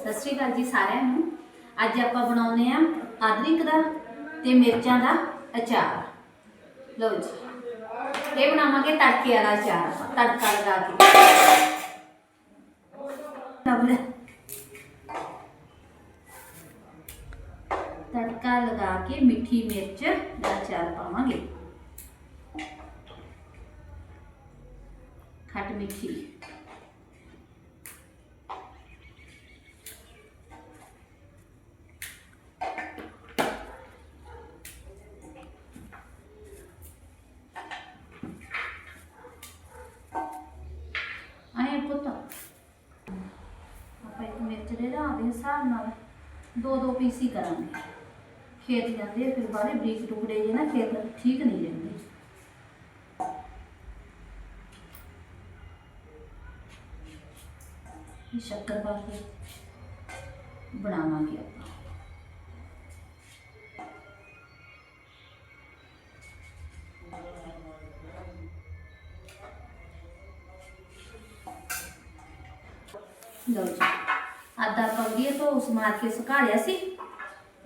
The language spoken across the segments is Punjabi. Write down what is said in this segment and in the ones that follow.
ਸਤਿ ਸ਼੍ਰੀ ਅਕਾਲ ਜੀ ਸਾਰਿਆਂ ਨੂੰ। ਅੱਜ ਆਪਾਂ ਬਣਾਉਨੇ ਆ ਅਦਰਕ ਦਾ ਤੇ ਮਿਰਚਾਂ ਦਾ ਅਚਾਰ। ਲਓ ਜੀ, ਇਹ ਬਣਾਵਾਂਗੇ ਤੜਕੇ ਵਾਲਾ ਅਚਾਰ ਤੜਕਾ ਲਗਾ ਕੇ। ਤੜਕਾ ਲਗਾ ਕੇ ਮਿੱਠੀ ਮਿਰਚ ਦਾ ਅਚਾਰ ਪਾਵਾਂਗੇ। ਖੱਟ ਮਿੱਠੀ ਆਏ ਪੁੱਤ ਆਪਾਂ ਇੱਕ ਮਿਰਚ ਦੇ ਰਾਂ ਦੇ ਹਿਸਾਬ ਨਾਲ ਦੋ ਦੋ ਪੀਸ ਹੀ ਕਰਾਂਗੇ ਖੇਤ ਜਾਂਦੇ ਆ, ਫਿਰ ਬਾਰੇ ਬਰੀਕ ਟੁਕੜੇ ਜੇ ਨਾ ਖੇਤ ਠੀਕ ਨਹੀਂ ਰਹਿੰਦੇ ਇਹ ਸ਼ੱਕਰ ਪਾ ਕੇ ਬਣਾਵਾਂਗੇ ਆਪਾਂ ਲਓ ਜੀ ਆਦਾ ਪੰਗੇ ਤੋਂ ਉਸ ਮਾਰ ਕੇ ਸੁਕਾ ਲਿਆ ਸੀ।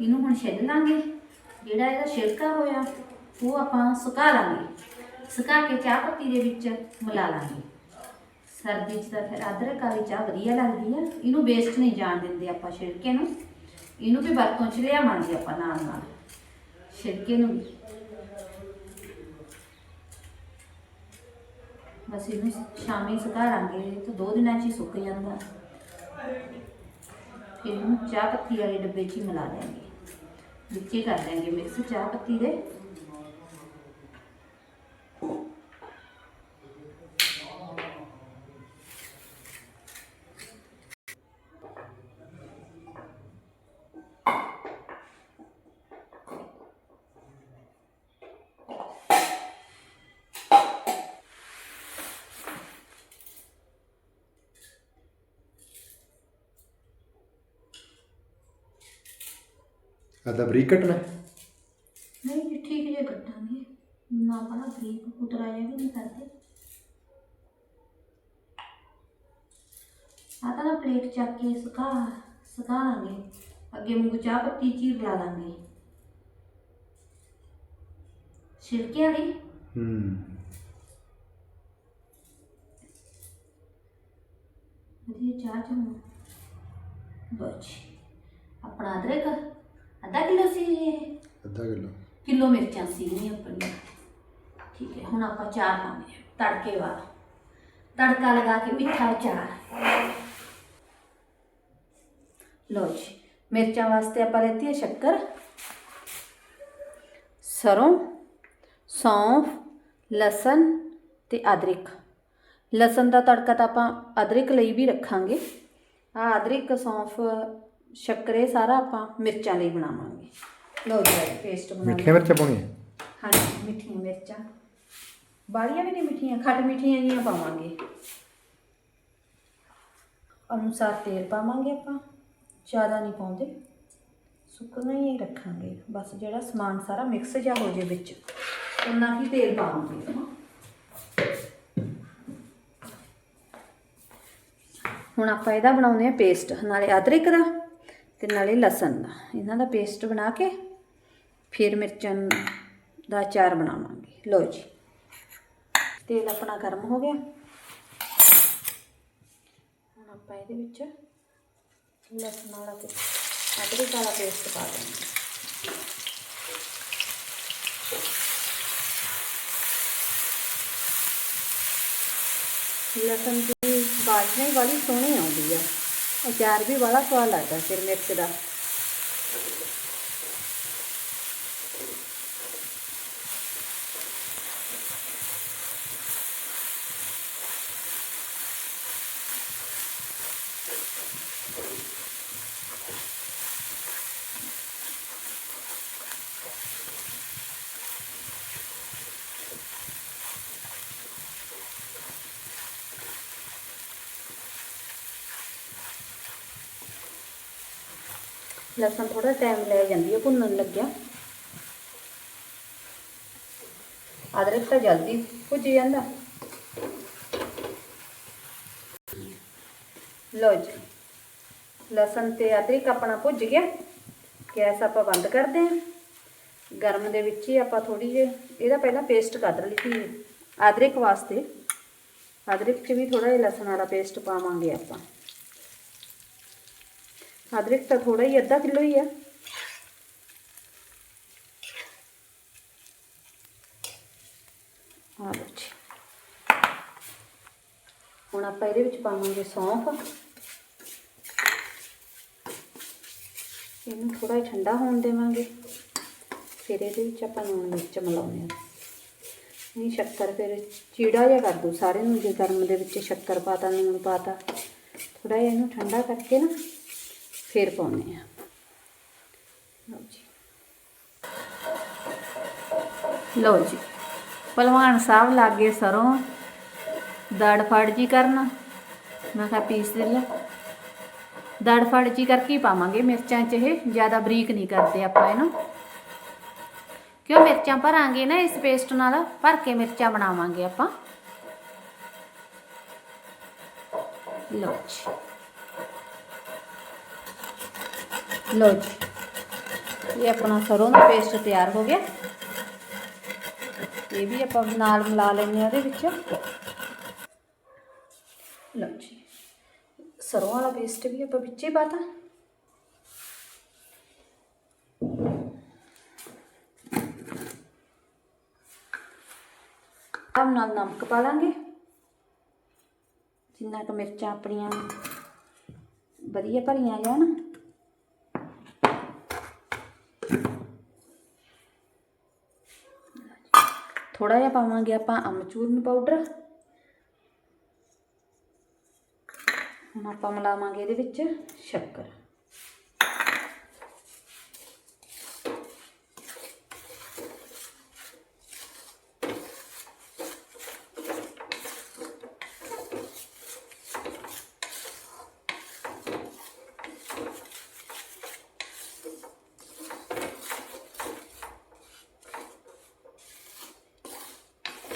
ਇਹਨੂੰ ਹੁਣ ਛਿੱਲ ਲਾਂਗੇ। ਜਿਹੜਾ ਇਹਦਾ ਛਿਲਕਾ ਹੋਇਆ, ਉਹ ਆਪਾਂ ਸੁਕਾ ਲਾਂਗੇ। ਸੁਕਾ ਕੇ ਚਾਹ ਪੱਤੀ ਦੇ ਵਿੱਚ ਮਿਲਾ ਲਾਂਗੇ। ਸਰਦੀ 'ਚ ਤਾਂ ਫਿਰ ਅਦਰਕ ਵਾਲੀ ਚਾਹ ਵਧੀਆ ਲੱਗਦੀ ਆ। ਇਹਨੂੰ ਵੇਸਟ ਨਹੀਂ ਜਾਣ ਦਿੰਦੇ ਆਪਾਂ ਛਿਲਕੇ ਨੂੰ। ਇਹਨੂੰ ਵੀ ਵਰਤੋਂ 'ਚ ਲਿਆ ਮੰਨਦੇ ਆਪਾਂ ਨਾਲ ਨਾਲ। ਛਿਲਕੇ ਨੂੰ ਵੀ। ਬਸ ਇਹਨੂੰ ਸ਼ਾਮੀ ਸੁਕਾ ਲਾਂਗੇ। ਤਾਂ ਦੋ ਦਿਨਾਂ 'ਚ ਹੀ ਸੁੱਕ ਜਾਂਦਾ। ਇਹਨੂੰ ਚਾਹ ਪੱਤੀ ਵਾਲੇ ਡੱਬੇ 'ਚ ਹੀ ਮਿਲਾ ਦਿਆਂਗੇ। ਵਿੱਚੇ ਕਰ ਦਿਆਂਗੇ ਮਿਕਸ ਚਾਹ ਪੱਤੀ ਦੇ। ਆਦਾ ਬਰੀਕ ਕੱਟਣਾ ਨਹੀਂ ਜੀ ਠੀਕ ਜੇ ਕੱਟਾਂਗੇ। ਨਾ ਬੜਾ ਬਰੀਕ ਜਿਹਾ ਵੀ ਨਹੀਂ ਕਰਦੇ। ਆ ਤਾਂ ਨਾ ਪਲੇਟ ਚੱਕ ਕੇ ਸੁਕਾ ਸੁਕਾ ਲਾਂਗੇ। ਅੱਗੇ ਮੂੰਹ ਚਾਹ ਪੱਤੀ ਚੀਰ ਲਾ ਲਾਂਗੇ। ਛਿਲਕੇ ਵਾਲੀ? ਹੂੰ। ਵਧੀਆ ਚਾਹ ਚਮਚ ਬਚ ਆਪਣਾ ਅਦਰਕ। ਅੱਧਾ ਕਿਲੋ ਸੀ ਇਹ ਅੱਧਾ ਕਿਲੋ ਕਿਲੋ ਮਿਰਚਾਂ ਸੀਗੀਆਂ ਆਪਣੀਆਂ ਠੀਕ ਹੈ ਹੁਣ ਆਪਾਂ ਚਾਰ ਪਾਉਂਦੇ ਹਾਂ ਤੜਕੇ ਵਾਲਾ ਤੜਕਾ ਲਗਾ ਕੇ ਮਿੱਠਾ ਚਾਰ ਲਓ ਜੀ ਮਿਰਚਾਂ ਵਾਸਤੇ ਆਪਾਂ ਲੈਤੀ ਹੈ ਸ਼ੱਕਰ ਸਰੋਂ ਸੌਂਫ ਲਸਣ ਤੇ ਅਦਰਕ ਲਸਣ ਦਾ ਤੜਕਾ ਤਾਂ ਆਪਾਂ ਅਦਰਕ ਲਈ ਵੀ ਰੱਖਾਂਗੇ ਆ ਅਦਰਕ ਸੌਂਫ ਸ਼ੱਕਰੇ ਸਾਰਾ ਆਪਾਂ ਮਿਰਚਾਂ ਲਈ ਬਣਾਵਾਂਗੇ। ਲਓ ਜੀ ਪੇਸਟ ਬਣਾ। ਮਿੱਠੀਆਂ ਮਿਰਚਾਂ ਪਾਉਣੀਆਂ? ਹਾਂਜੀ ਮਿੱਠੀਆਂ ਮਿਰਚਾਂ। ਬਾੜੀਆਂ ਵੀ ਨਹੀਂ ਮਿੱਠੀਆਂ ਖੱਟ ਮਿੱਠੀਆਂ ਜੀਆਂ ਪਾਵਾਂਗੇ। ਅਨੁਸਾਰ ਤੇਲ ਪਾਵਾਂਗੇ ਆਪਾਂ ਜ਼ਿਆਦਾ ਨਹੀਂ ਪਾਉਂਦੇ। ਸੁੱਕਣਾ ਹੀ ਰੱਖਾਂਗੇ ਬਸ ਜਿਹੜਾ ਸਮਾਨ ਸਾਰਾ ਮਿਕਸ ਜਾ ਹੋ ਜੇ ਵਿੱਚ ਉਨਾ ਹੀ ਤੇਲ ਪਾਵਾਂਗੇ। ਹੁਣ ਆਪਾਂ ਇਹਦਾ ਬਣਾਉਂਦੇ ਆ ਪੇਸਟ ਨਾਲੇ ਅਦਰਕ ਦਾ। ਤੇ ਨਾਲੇ ਲਸਣ ਦਾ। ਇਹਨਾਂ ਦਾ ਪੇਸਟ ਬਣਾ ਕੇ ਫਿਰ ਮਿਰਚਾਂ ਦਾ ਅਚਾਰ ਬਣਾਵਾਂਗੇ। ਲਓ ਜੀ। ਤੇਲ ਆਪਣਾ ਗਰਮ ਹੋ ਗਿਆ। ਹੁਣ ਆਪਾਂ ਇਹਦੇ ਵਿੱਚ ਲਸਣ ਵਾਲਾ ਤੇ ਅਦਰਕ ਵਾਲਾ ਪੇਸਟ ਪਾ ਦਿੰਦੇ ਲਸਣ ਦੀ ਬਾਸ਼ਨਾ ਵਾਲੀ ਸੋਹਣੀ ਆਉਂਦੀ ਹੈ ਅਚਾਰ ਵੀ ਬੜਾ ਸਵਾਦ ਲੱਗਦਾ ਫਿਰ ਮਿਰਚ ਦਾ। ਲਸਣ ਥੋੜਾ ਟਾਈਮ ਲੈ ਜਾਂਦੀ ਹੈ ਭੁੰਨਣ ਲੱਗਿਆ ਅਦਰਕ ਤਾਂ ਜਲਦੀ ਭੁੱਜ ਜਾਂਦਾ ਲਓ ਜੀ ਲਸਣ ਤੇ ਅਦਰਕ ਆਪਣਾ ਭੁੱਜ ਗਿਆ ਗੈਸ ਆਪਾਂ ਬੰਦ ਕਰਦੇ ਹਾਂ ਗਰਮ ਦੇ ਵਿੱਚ ਹੀ ਆਪਾਂ ਥੋੜੀ ਜਿਹੀ ਇਹਦਾ ਪਹਿਲਾਂ ਪੇਸਟ ਕੱਢ ਲਈ ਸੀ ਅਦਰਕ ਵਾਸਤੇ ਅਦਰਕ 'ਚ ਵੀ ਥੋੜਾ ਜਿਹਾ ਲਸਣ ਵਾਲਾ ਪੇਸਟ ਪਾਵਾਂਗੇ ਆਪਾਂ ਅਦਰਕ ਤਾਂ ਥੋੜਾ ਹੀ ਅੱਧਾ ਕਿਲੋ ਹੀ ਆ। ਆ ਲਓ ਜੀ। ਹੁਣ ਆਪਾਂ ਇਹਦੇ ਵਿੱਚ ਪਾਵਾਂਗੇ ਸੌਂਫ। ਇਹਨੂੰ ਥੋੜਾ ਜਿਹਾ ਠੰਡਾ ਹੋਣ ਦੇਵਾਂਗੇ। ਫਿਰ ਇਹਦੇ ਵਿੱਚ ਆਪਾਂ ਲੂਣ ਮਿਰਚ ਮਿਲਾਉਂਦੇ ਹਾਂ। ਨਹੀਂ, ਸ਼ੱਕਰ ਫਿਰ ਚੀੜਾ ਜਿਹਾ ਕਰ ਦੋ ਸਾਰੇ ਨੂੰ ਜੇ ਗਰਮ ਦੇ ਵਿੱਚ ਸ਼ੱਕਰ ਪਾਤਾ, ਲੂਣ ਪਾਤਾ ਥੋੜਾ ਜਿਹਾ ਇਹਨੂੰ ਠੰਡਾ ਕਰਕੇ ਨਾ ਫਿਰ ਪਾਉਂਦੇ ਆ ਲਓ ਜੀ। ਲਓ ਜੀ। ਪਹਿਲਵਾਨ ਸਾਹਿਬ ਲਾਗੇ ਸਰੋਂ ਦੜ ਫੜ ਜੀ ਕਰਨ। ਮੈਂ ਕਿਹਾ ਪੀਸ ਦੇ ਲੈ। ਦੜ ਫੜ ਜੀ ਕਰਕੇ ਪਾਵਾਂਗੇ ਮਿਰਚਾਂ ਚ ਇਹ। ਜ਼ਿਆਦਾ ਬਰੀਕ ਨਹੀਂ ਕਰਦੇ ਆਪਾਂ ਇਹਨੂੰ। ਕਿਉਂ ਮਿਰਚਾਂ ਭਰਾਂਗੇ ਨਾ ਇਸ ਪੇਸਟ ਨਾਲ? ਭਰ ਕੇ ਮਿਰਚਾਂ ਬਣਾਵਾਂਗੇ ਆਪਾਂ। ਲਓ ਜੀ। ਲਓ ਜੀ। ਇਹ ਆਪਣਾ ਸਰੋਂ ਦਾ ਪੇਸਟ ਤਿਆਰ ਹੋ ਗਿਆ। ਇਹ ਵੀ ਆਪਾਂ ਨਾਲ ਮਿਲਾ ਲੈਂਦੇ ਹਾਂ ਉਹਦੇ ਵਿੱਚ। ਲਓ ਜੀ। ਸਰੋਂ ਵਾਲਾ ਪੇਸਟ ਵੀ ਆਪਾਂ ਵਿੱਚੇ ਪਾਤਾ ਆਮ ਨਾਲ ਨਮਕ ਪਾ ਲਾਂਗੇ। ਜਿੰਨਾ ਕੁ ਮਿਰਚਾਂ ਆਪਣੀਆਂ ਵਧੀਆ ਭਰੀਆਂ ਜਾਣ। ਥੋੜਾ ਜਿਹਾ ਪਾਵਾਂਗੇ ਆਪਾਂ ਅਮਚੂਰਨ ਪਾਊਡਰ ਹੁਣ ਆਪਾਂ ਮਿਲਾਵਾਂਗੇ ਇਹਦੇ ਵਿੱਚ ਸ਼ੱਕਰ।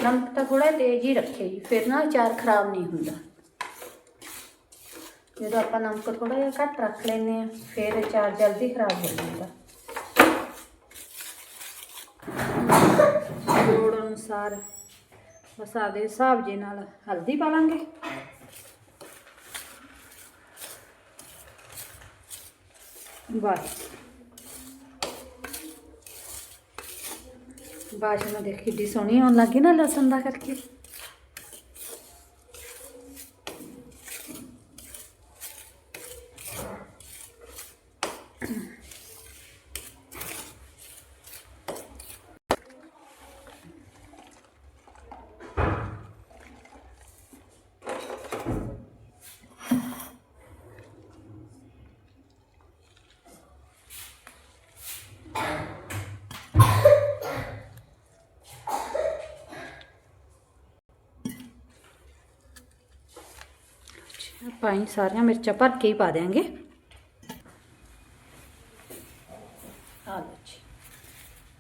ਨਮਕ ਤਾਂ ਥੋੜਾ ਤੇਜ਼ ਹੀ ਰੱਖੇ ਜੀ, ਫਿਰ ਨਾ ਅਚਾਰ ਖਰਾਬ ਨਹੀਂ ਹੁੰਦਾ। ਜਦੋਂ ਆਪਾਂ ਨਮਕ ਥੋੜਾ ਜਿਹਾ ਘੱਟ ਰੱਖ ਲੈਨੇ ਆ ਫਿਰ ਅਚਾਰ ਜਲਦੀ ਖਰਾਬ ਹੋ ਜਾਂਦਾ। ਲੋੜ ਅਨੁਸਾਰ ਬਸ ਆਪਦੇ ਹਿਸਾਬ ਜੇ ਨਾਲ ਹਲਦੀ ਪਾ ਲਾਂਗੇ। ਬਸ। ਬਾਸ਼ਨਾ ਦੇਖ ਕਿੱਡੀ ਸੋਹਣੀ ਆਉਣ ਲੱਗੀ ਨਾ ਲਸਣ ਦਾ ਕਰਕੇ। ਆਪਾਂ ਹੀ ਸਾਰੀਆਂ ਮਿਰਚਾਂ ਭਰ ਕੇ ਹੀ ਪਾ ਦਿਆਂਗੇ। ਆ ਲਓ ਜੀ।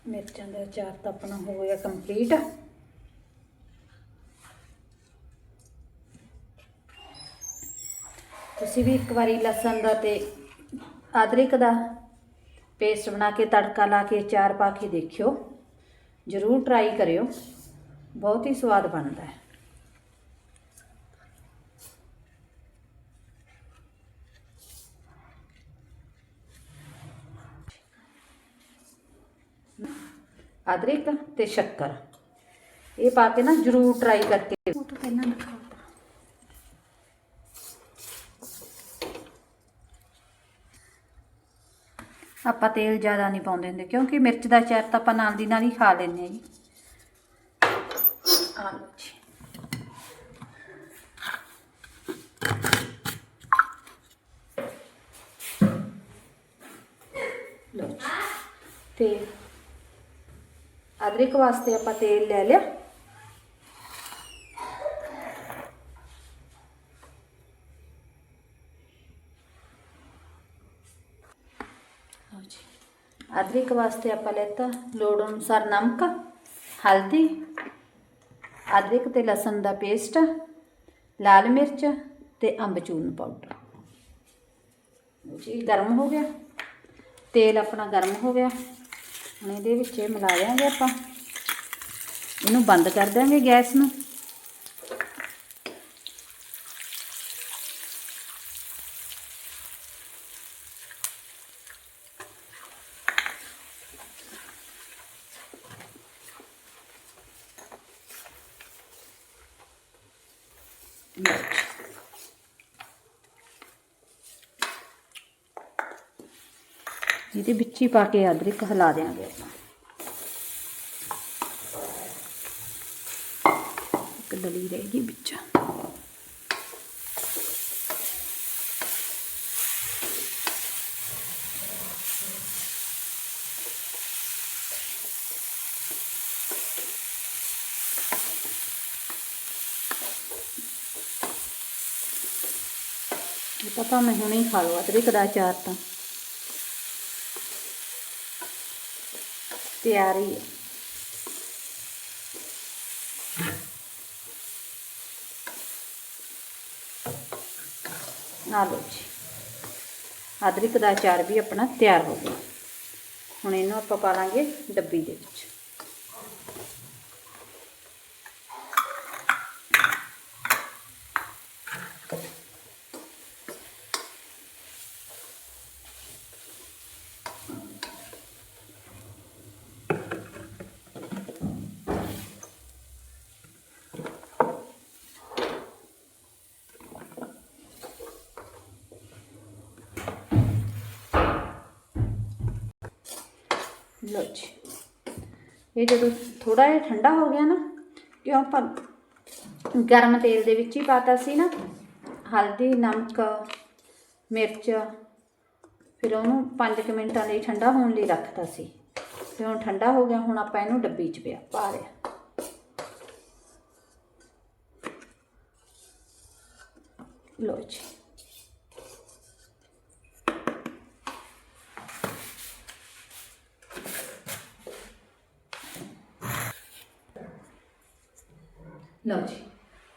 ਮਿਰਚਾਂ ਦਾ ਅਚਾਰ ਤਾਂ ਆਪਣਾ ਹੋ ਗਿਆ ਕੰਪਲੀਟ ਤੁਸੀਂ ਵੀ ਇੱਕ ਵਾਰੀ ਲਸਣ ਦਾ ਤੇ ਅਦਰਕ ਦਾ ਪੇਸਟ ਬਣਾ ਕੇ ਤੜਕਾ ਲਾ ਕੇ ਅਚਾਰ ਪਾ ਕੇ ਦੇਖਿਓ। ਜ਼ਰੂਰ ਟਰਾਈ ਕਰਿਓ। ਬਹੁਤ ਹੀ ਸਵਾਦ ਬਣਦਾ ਹੈ। ਅਦਰਕ ਤੇ ਸ਼ੱਕਰ। ਇਹ ਪਾ ਕੇ ਨਾ ਜਰੂਰ ਟਰਾਈ ਕਰਕੇ ਉਹ ਤਾਂ ਪਹਿਲਾਂ ਦਿਖਾਤਾ ਆਪਾਂ ਤੇਲ ਜ਼ਿਆਦਾ ਨਹੀਂ ਪਾਉਂਦੇ ਹੁੰਦੇ, ਕਿਉਂਕਿ ਮਿਰਚ ਦਾ ਅਚਾਰ ਤਾਂ ਆਪਾਂ ਨਾਲ ਦੀ ਨਾਲ ਹੀ ਖਾ ਲੈਂਦੇ ਆ ਜੀ। ਆ ਜੀ। ਤੇ ਅਦਰਕ ਵਾਸਤੇ ਆਪਾਂ ਤੇਲ ਲੈ ਲਿਆ। ਅਦਰਕ ਵਾਸਤੇ ਆਪਾਂ ਲੈਤਾ ਲੋੜ ਅਨੁਸਾਰ ਨਮਕ ਹਲਦੀ ਅਦਰਕ ਤੇ ਲਸਣ ਦਾ ਪੇਸਟ ਲਾਲ ਮਿਰਚ ਤੇ ਅੰਬਚੂਰਨ ਪਾਊਡਰ ਜੀ ਗਰਮ ਹੋ ਗਿਆ। ਤੇਲ ਆਪਣਾ ਗਰਮ ਹੋ ਗਿਆ। ਹੁਣ ਇਹਦੇ ਵਿੱਚ ਮਿਲਾ ਦਿਆਂਗੇ ਆਪਾਂ। ਇਹਨੂੰ ਬੰਦ ਕਰ ਦਿਆਂਗੇ ਗੈਸ ਨੂੰ। ਇਹਦੇ ਵਿੱਚ ਹੀ ਪਾ ਕੇ ਅਦਰਕ ਹਿਲਾ ਦਿਆਂਗੇ ਆਪਾਂ। ਇੱਕ ਡਲੀ ਰਹੇਗੀ ਵਿੱਚ। ਇਹ ਤਾਂ ਭਾਵੇਂ ਹੁਣੇ ਹੀ ਖਾ ਲਓ, ਅਦਰਕ ਦਾ ਅਚਾਰ ਤਾਂ। ਤਿਆਰ ਹੀ। ਹੈ ਆ ਲਓ ਜੀ। ਅਦਰਕ ਦਾ ਅਚਾਰ ਵੀ ਆਪਣਾ ਤਿਆਰ ਹੋ ਗਿਆ। ਹੁਣ ਇਹਨੂੰ ਆਪਾਂ ਪਾ ਲਾਂਗੇ ਡੱਬੀ ਦੇ ਵਿੱਚ। ਲਓ ਜੀ। ਇਹ ਜਦੋਂ ਥੋੜਾ ਜਿਹਾ ਠੰਡਾ ਹੋ ਗਿਆ ਨਾ ਕਿਉਂ ਆਪਾਂ ਗਰਮ ਤੇਲ ਦੇ ਵਿੱਚ ਹੀ ਪਾਤਾ ਸੀ ਨਾ, ਹਲਦੀ, ਨਮਕ, ਮਿਰਚ, ਫਿਰ ਉਹਨੂੰ 5 ਮਿੰਟਾਂ ਲਈ ਠੰਡਾ ਹੋਣ ਲਈ ਰੱਖਤਾ ਸੀ। ਤੇ ਹੁਣ ਠੰਡਾ ਹੋ ਗਿਆ, ਹੁਣ ਆਪਾਂ ਇਹਨੂੰ ਡੱਬੀ 'ਚ ਪਿਆ, ਪਾ ਲਿਆ ਲਓ ਜੀ। ਲਓ ਜੀ,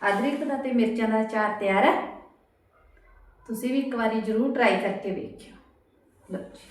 ਅਦਰਕ ਦਾ ਤੇ ਮਿਰਚਾਂ ਦਾ ਅਚਾਰ ਤਿਆਰ ਹੈ। ਤੁਸੀਂ ਵੀ ਇੱਕ ਵਾਰੀ ਜ਼ਰੂਰ ਟਰਾਈ ਕਰਕੇ ਵੇਖਿਓ। ਲਓ ਜੀ।